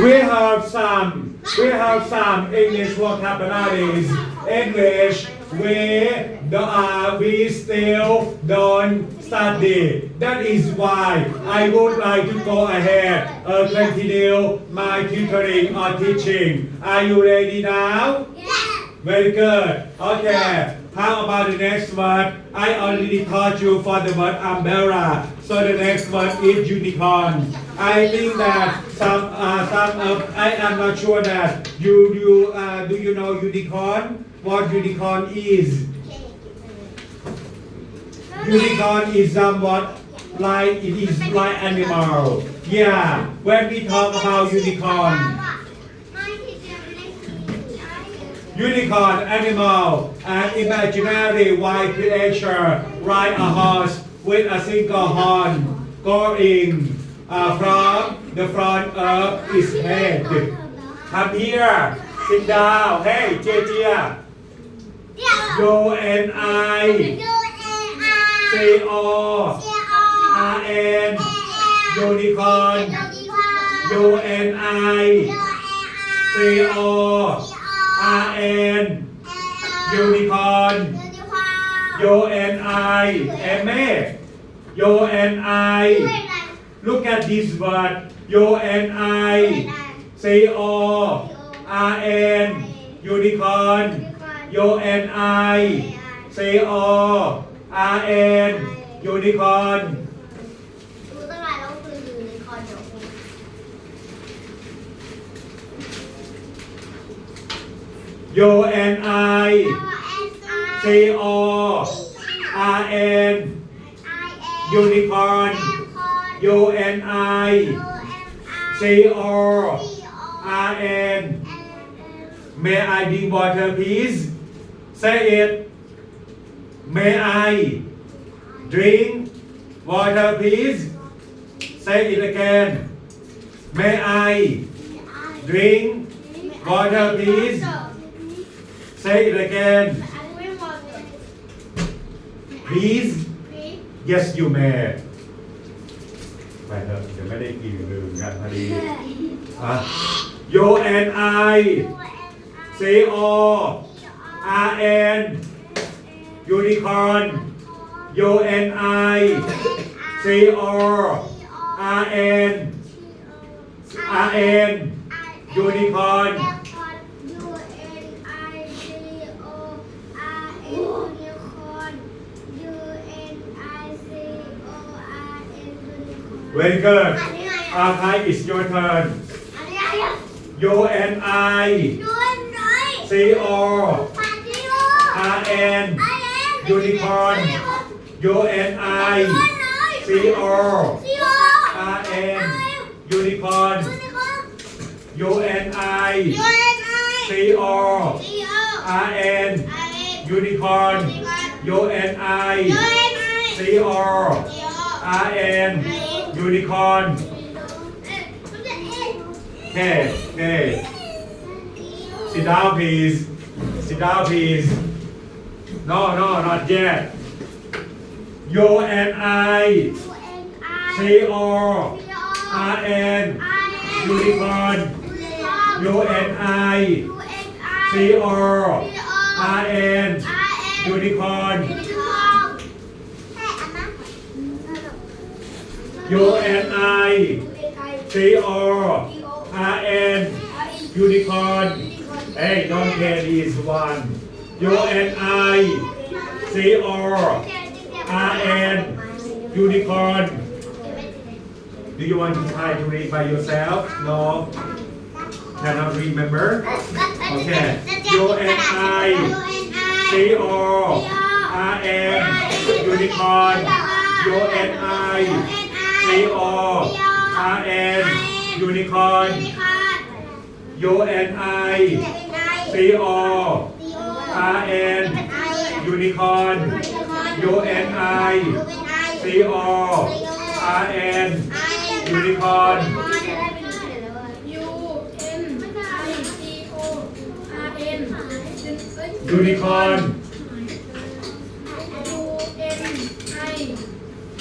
We have some we have some English vocabularies English we the uh, we still don't study that is why I would like to go ahead uh, continue my tutoring or teaching are you ready now Very good. Okay. How about the next word? I already taught you for the word umbrella. So the next one is unicorn. I think that some uh, some of I am not sure that you you uh, do you know unicorn? What unicorn is? Unicorn is somewhat like it is like animal. Yeah. When we talk about unicorn. Unicorn, animal, an imaginary white creature, ride a horse with a single horn, going uh, from the front of his head. Come here, sit down. Hey, Jejia. You and I, C O R N, unicorn. You and I, C O R N, unicorn. You and I, Emme. You and I. Look at this word. You and I. say O R N, unicorn. You and I. say O R N, unicorn. ดูตั้งนานแล้วคือยู่ในคอนเดี๋ยวคุณ You and I. O R N, unicorn. You and I. C O R N. May I drink water, please? Say it. May I drink water, please? Say it again. May I drink water, please? Say it again. Please. Yes, you may. ไปเถอะเดี๋ยวไม่ได้กินลืมกันพอดีอะ You and I C O R N Unicorn You and I C O R N R N Unicorn Very good. Arkai is your turn. You and I. C O. R N. Unicorn. You and I. C O. R N. Unicorn. You and I. C O. R N. Unicorn. You and I. C O. R N Unicorn Okay, okay. Sit down, please. Sit down, please. No, no, not yet. You and I. C O R N. Unicorn. You and I. C O R N. Unicorn. You and I. C O R N. Unicorn. Hey, don't care this one. You and I. C O R N. Unicorn. Do you want to try to read by yourself? No. Cannot remember? Okay. You and I. C O R N. Unicorn. You and I. ซีโออาร์เอ็นยูนิคอร์นยูเอ็นไอซีโออาร์เอ็นยูนิคอร์นยูเอ็นไอซีโออาร์เอ็นยูนิคอร์น unicorn ูเอ็นไอ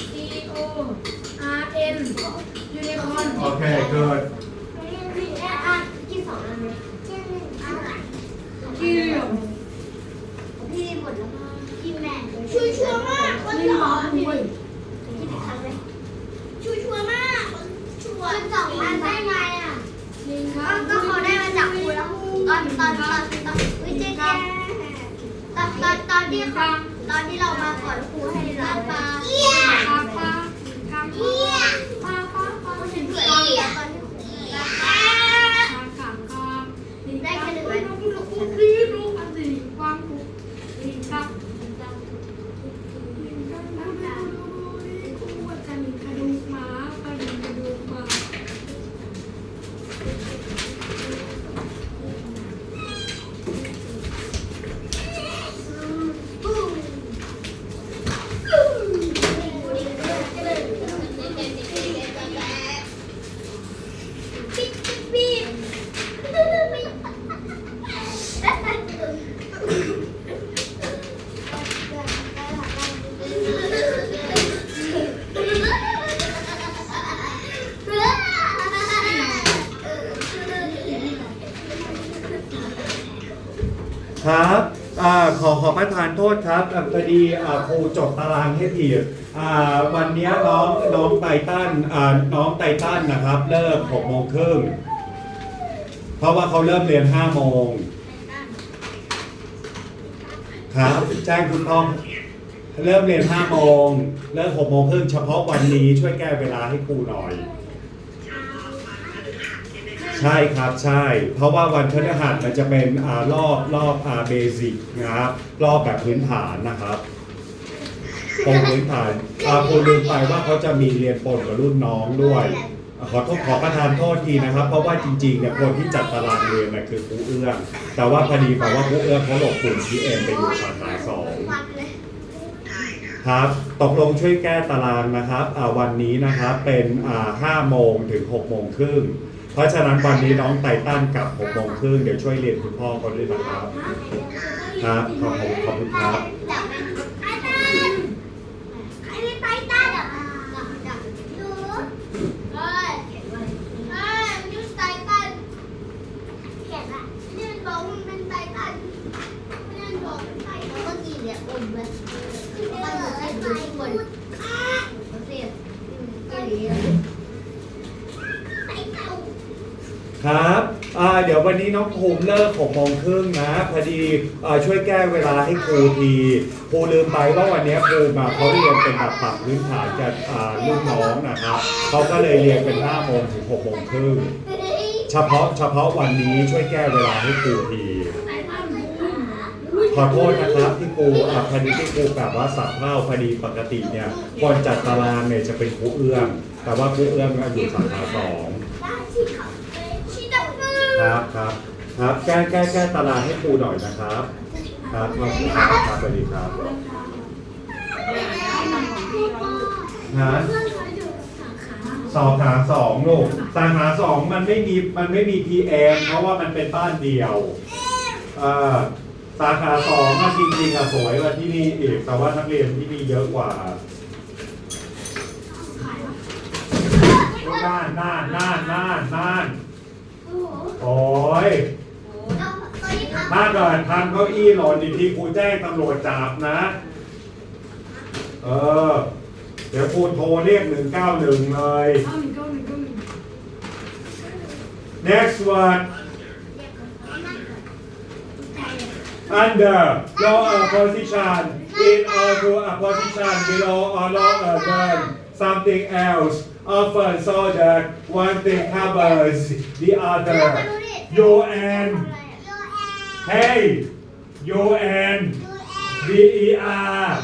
ซีโอ Okay, good. ครับอ่าพอดีครูจดตารางให้ผิดอ่วันนี้น้องน้องไตตันน้องไตตันนะครับเลิกหกโมงครึ่งเพราะว่าเขาเริ่มเรียนห้าโมงครับแจ้งคุณต้องเริ่มเรียนห้าโมงเลิกหกโมงครึ่งเฉพาะวันนี้ช่วยแก้เวลาให้ครูหน่อย ใช่ครับใช่ เพราะว่าวันพฤหัสมันจะเป็นอารอบรอบอาเบสิกนะครับรอบแบบพื้นฐานนะครับตรงพื้นฐานอาครูลืมไปว่าเขาจะมีเรียนปนกับรุ่นน้องด้วยอ่าขอโทษขอประทานโทษทีนะครับ เพราะว่าจริงๆเนี่ยคนที่จัดตารางเรียนน่ะคือครูเอื้องแต่ว่าพอดีแบบว่าครูเอื้องเขาหลบกลุ่มพีเอ็มไปอยู่สาขาสองครับตกลงช่วยแก้ตารางนะครับวันนี้นะครับเป็นอ่า5โมงถึง6โมงครึ่ง เพราะฉะนั้นวันนี้น้องไตตันกลับหกโมงครึ่งเดี๋ยวช่วยเรียนคุณพ่อเขาด้วยนะครับ ครับขอบคุณขอบคุณครับ จับมันไอ้ตันไอ้ไตตันอะจับจับดูเฮ้ยเฮ้ยมันอยู่ไตตันเขียนอะนี่มันบอกว่ามันเป็นไตตันนี่มันบอกเป็นไตตันเมื่อกี้เนี่ยอมเลยมันบอกให้ดูทุกคนเสียบเกลียไตเต่า ครับอ่าเดี๋ยววันนี้น้องภูมิเลิก6โมงครึ่งนะ พอดีอ่าช่วยแก้เวลาให้ครูทีครูลืมไปว่าวันนี้ครูมาเขาเรียนเป็นแบบปรับพื้นฐานกับอ่าลูกน้องนะครับเขาก็เลยเรียนเป็น5โมงถึง6โมงครึ่งเฉพาะเฉพาะวันนี้ช่วยแก้เวลาให้ครูที ขอโทษนะครับที่ครูอะพอดีที่ครูแบบว่าสับเท่าพอดีปกติเนี่ยคนจัดตารางเนี่ยจะเป็นครูเอื้องแต่ว่าครูเอื้องก็อยู่สาขาสอง ครับครับครับแก้แก้แก้ตารางให้ครูหน่อยนะครับ ครับขอบคุณครับครับสวัสดีครับฮะสองขาสองลูกสาขาสองมันไม่มีมันไม่มี PM เอเพราะว่ามันเป็นบ้านเดียวเอ่อสาขาสองอะจริงๆอะสวยกว่าที่นี่อีกแต่ว่านักเรียนที่นี่เยอะกว่าน่านน่านน่านน่านน่าน โอ้โหโอ้ยเอาตัวนี้พับถ้าเกิดทำเก้าอี้หล่นอีกทีครูแจ้งตำรวจจับนะ เออ เดี๋ยวครูโทรเรียกหนึ่งเก้าหนึ่งเลย next word under low a position in or to a position below or lower than something else often so that one thing covers the other. Yo and hey, yo and D E R.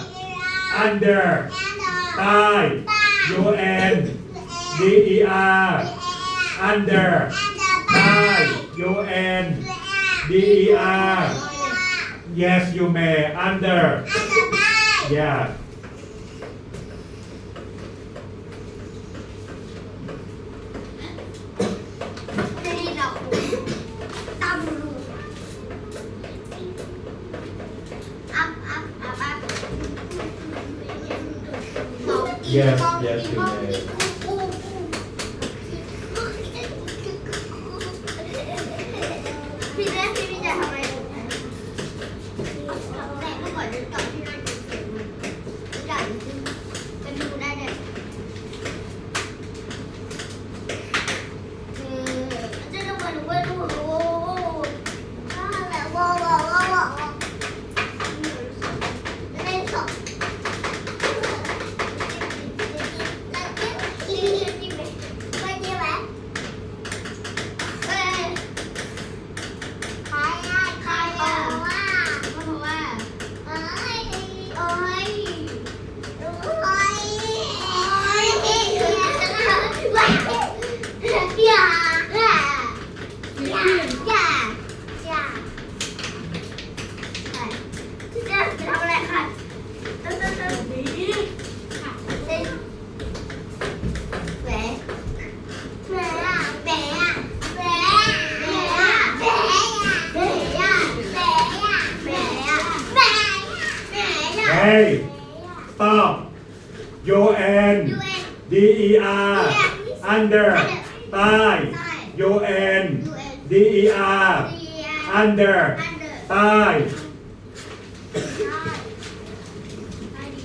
Under. I. Yo and under. I. Yo and Yes, you may. Under. Yeah. Yes, yes, you may.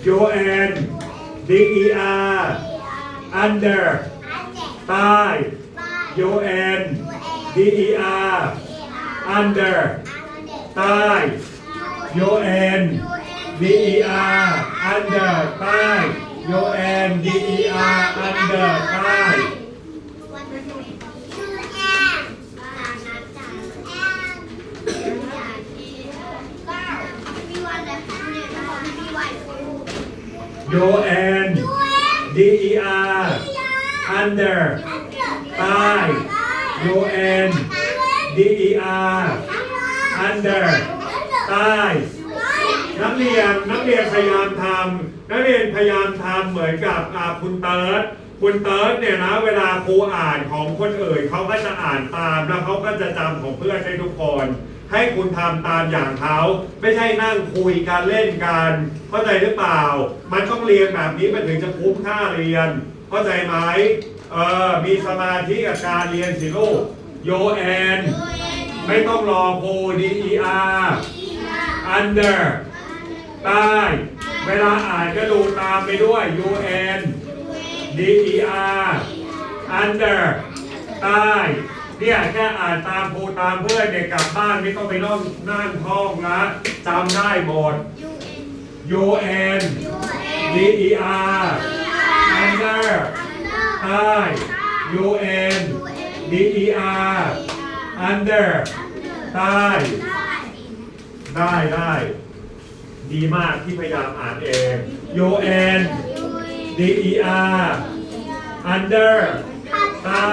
Joanne. D-E-R. Under. By. Joanne. D-E-R. Under. By. Joanne. D-E-R. Under. By. Joanne. D-E-R. Under. By. E R under U N D E R under ใต้ U N D E R under ใต้ U N D E R ใต้นักเรียนนักเรียนพยายามทำนักเรียนพยายามทำเหมือนกับคุณเติร์ดคุณเติร์ดเนี่ยนะเวลาครูอ่านของคนอื่นเขาก็จะอ่านตามแล้วเขาก็จะจำของเพื่อนได้ทุกคน ให้คุณทำตามอย่างเขาไม่ใช่นั่งคุยกันเล่นกันเข้าใจหรือเปล่า มันต้องเรียนแบบนี้มันถึงจะคุ้มค่าเรียน เข้าใจไหมเออมีสมาธิกับการเรียนสิลูกโยแอนไม่ต้องรอครู D E R under ใต้เวลาอ่านก็ดูตามไปด้วย U N D E R under ใต้ เนี่ยแค่อ่านตามครูตามเพื่อนเด็กกลับบ้านไม่ต้องไปนั่งนั่งท่องนะจำได้หมด U N D E R under ใต้ U N D E R under ใต้ได้ได้ ดีมากที่พยายามอ่านเอง U N D E R under ใต้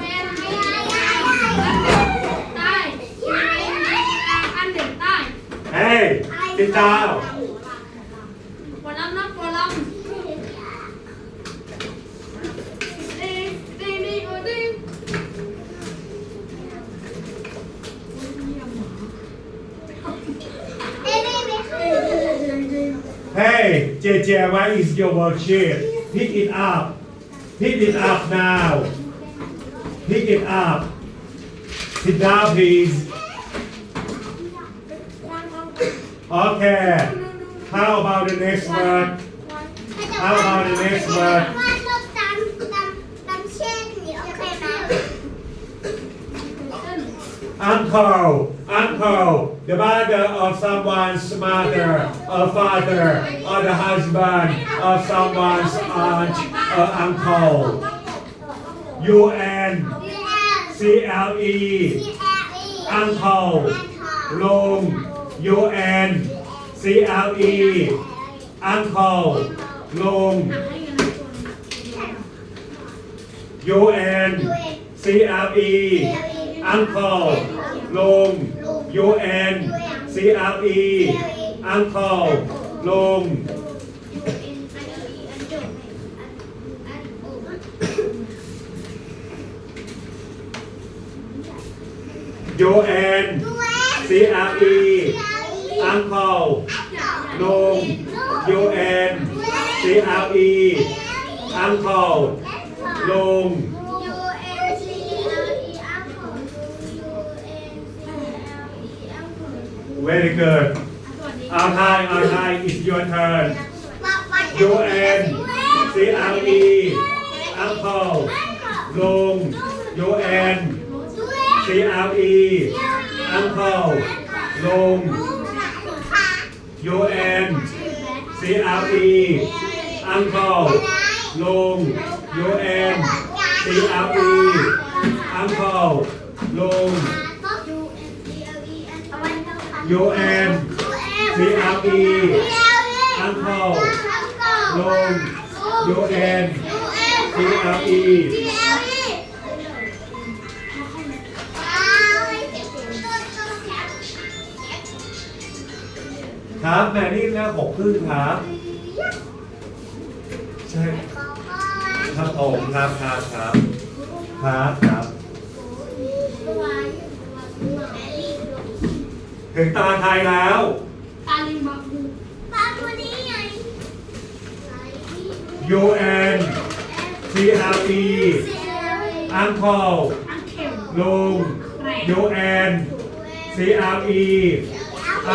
Hey, sit down. Walang na, walang. Ding, ding, ding, ding. Hey, JJ, where is your worksheet? Pick it up. Pick it up now. Pick it up. Sit down, please. Okay. How about the next word? How about the next word? วาดรูปตามตามตามเช่นนี้โอเคไหม Uncle, uncle, the mother of someone's mother, or father, or the husband of someone's aunt or uncle. U N C L E, uncle. ลุง U N C L E uncle ลุง U N C L E uncle ลุง U N C L E uncle ลุง U N C L E uncle ลุง U N C L E uncle ลุง very good เอาไทยเอาไทย it's your turn U N C L E uncle ลุง U N C L E uncle ลุง your aunt CRP uncle ลุง your aunt CRP uncle ลุง your aunt CRP uncle ลุง your aunt CRP ครับแม่นี่แล้วหกครึ่งครับ ใช่ครับผมครับครับครับครับครับถึงตาไทยแล้วตาลิงบักบูปลาตัวนี้ไง U N C L E uncle ลุง U N C L E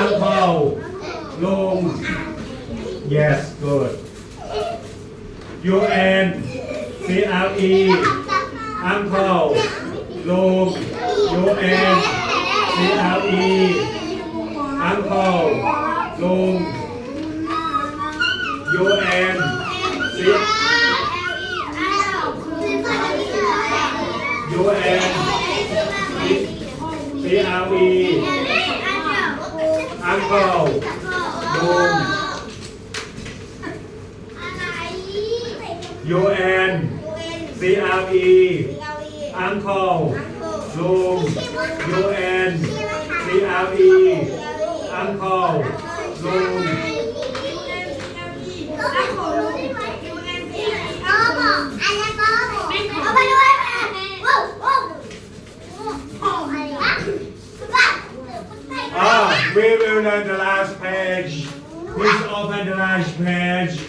uncle long. Yes, good. Your aunt C l E. Uncle long. Your aunt C l E. Uncle long. Your aunt C your aunt C L E. Uncle ลุง U N C L E uncle ลุง U N C L E uncle ลุง Ah, we will learn the last page. Please open the last page.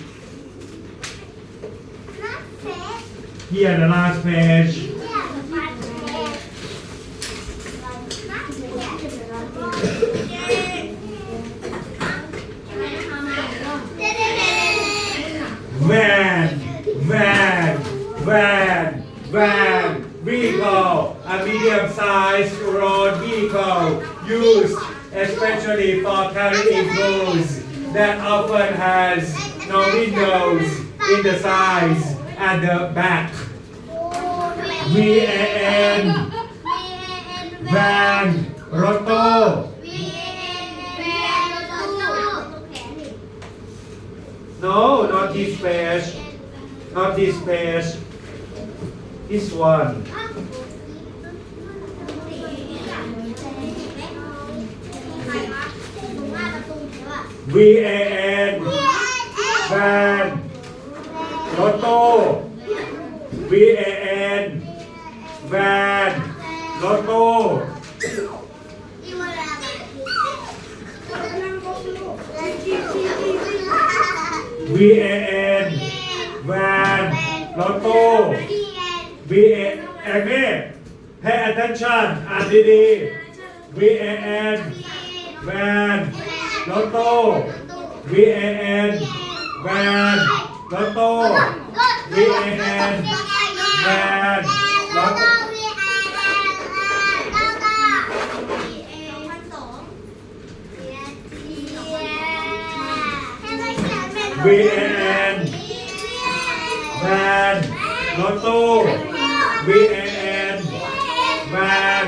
Here, the last page. V A N van รถตู้ V A N van รถตู้ V A N van รถตู้ V A N นี่ pay attention อ่านดีๆ V A N van lô tô van. Van lô tô van. Van lô tô VN Van. Lô tô VN Van.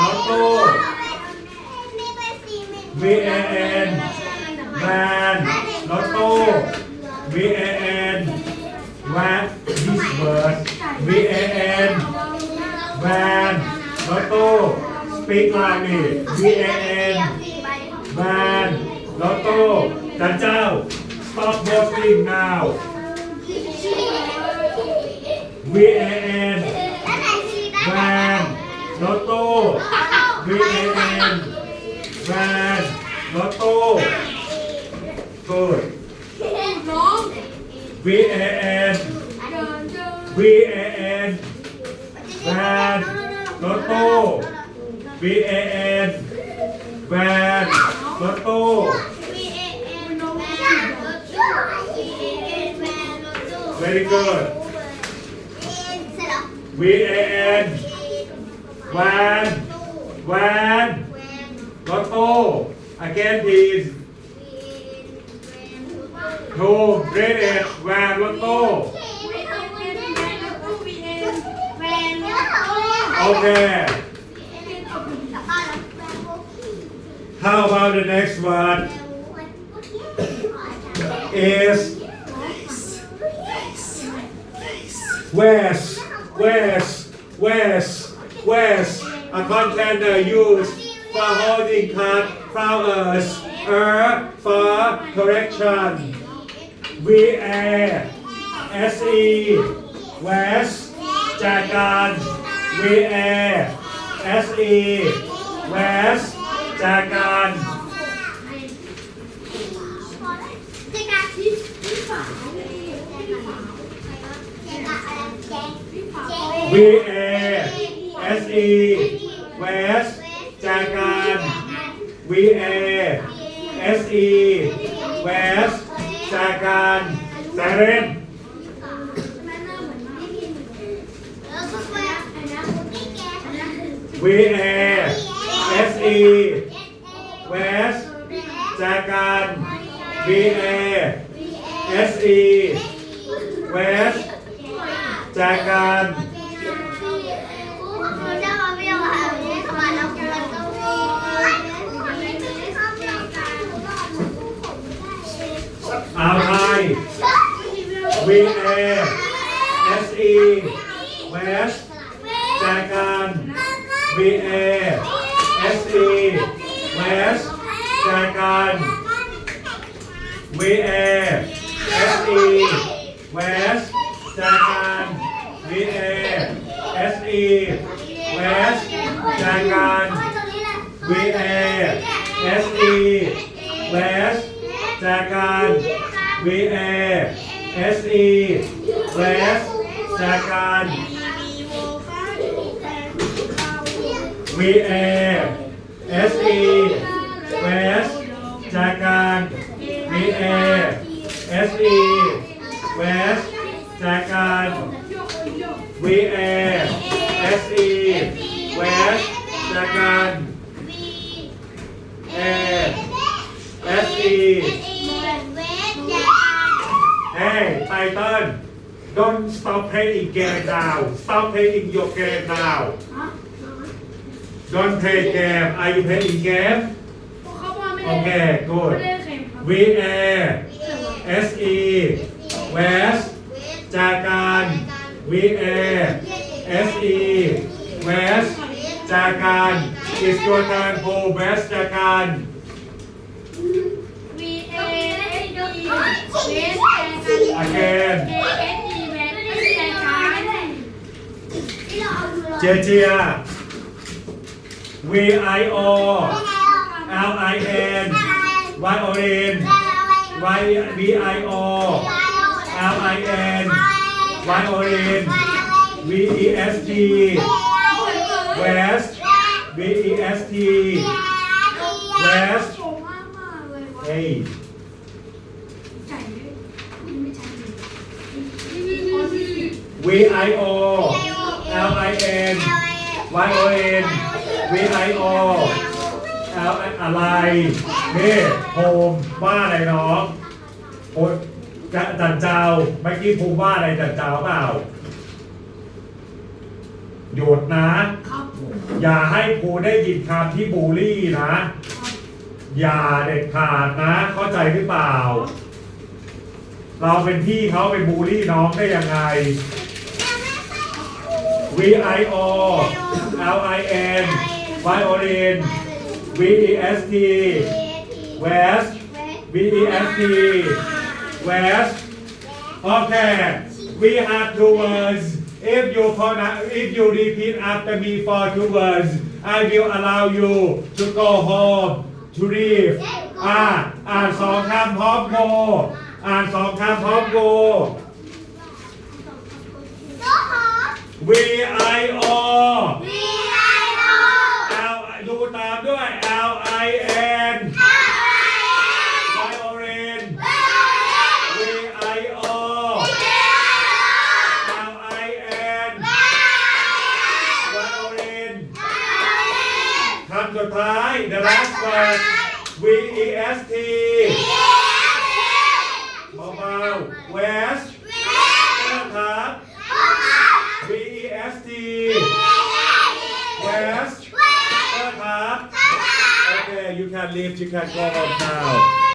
Lô VAN. Van Lotto tô VAN. Van Gisbert VAN. Van Lotto speak like me. VAN. Van Lotto tô Trần stop voting now. VAN. Van Lotto tô VAN A N van รถตู้ speak like me V A N van รถตู้จันเจ้า stop boasting now V A N van รถตู้ V A N van รถตู้ good น้อง V A N เดินเดิน Oh, again, please. Two British when. Okay. How about the next one? Is West, West, West, West. I can't contender you following card flowers er for correction. V A S E. West จากการ V A S E. West จากการ V A S E. West จากการ VA SE West จากการเซเรนวีเอเอสอีเวสจากการวีเอเอสอีเวสจากการ อ่าวไทย V A S E west จากการ V A S E west จากการ V A S E west จากการ V A S E west จากการ V A S E west แจกัน V A S E. Rest. แจกัน V A S E. Rest. แจกัน V A S E. Rest. แจกัน V A S E. Rest. แจกัน S E. Hey Titan don't stop playing game now stop playing your game now don't play game are you playing game เขาบอกไม่โอเคได้ good ไม่ได้แข่งครับ V A S E west จากการ V A S E west จากการ is your turn to west จากการ V A S E เวสแข่งกัน again. เจเจีย V I O. L I N. Violin Y V I O. L I N. Violin V E S T. West. V E S T. West. Hey V I O L I N Y O N V I O L อะไรนี่โฮมว่าอะไรน้องโอ้จะจันเจ้าเมื่อกี้ภูมิว่าอะไรจันเจ้าเปล่าหยุดนะครับอย่าให้ครูได้ยินคำที่บูลลี่นะ อย่าเด็ดขาดนะ เข้าใจหรือเปล่า เราเป็นพี่เขาไปบูลลี่น้องได้ยังไง V I O L I N violin V E S T west V E S T west okay we have two words if you pronounce if you repeat after me for two words I will allow you to go home to leave อ่าอ่านสองคำพร้อมโกอ่านสองคำพร้อมโก V I O L ดูตามด้วย L I N violin V I O L I N violin คำสุดท้าย the last word V E S T เบาๆ west you can't lift, you can't go out now.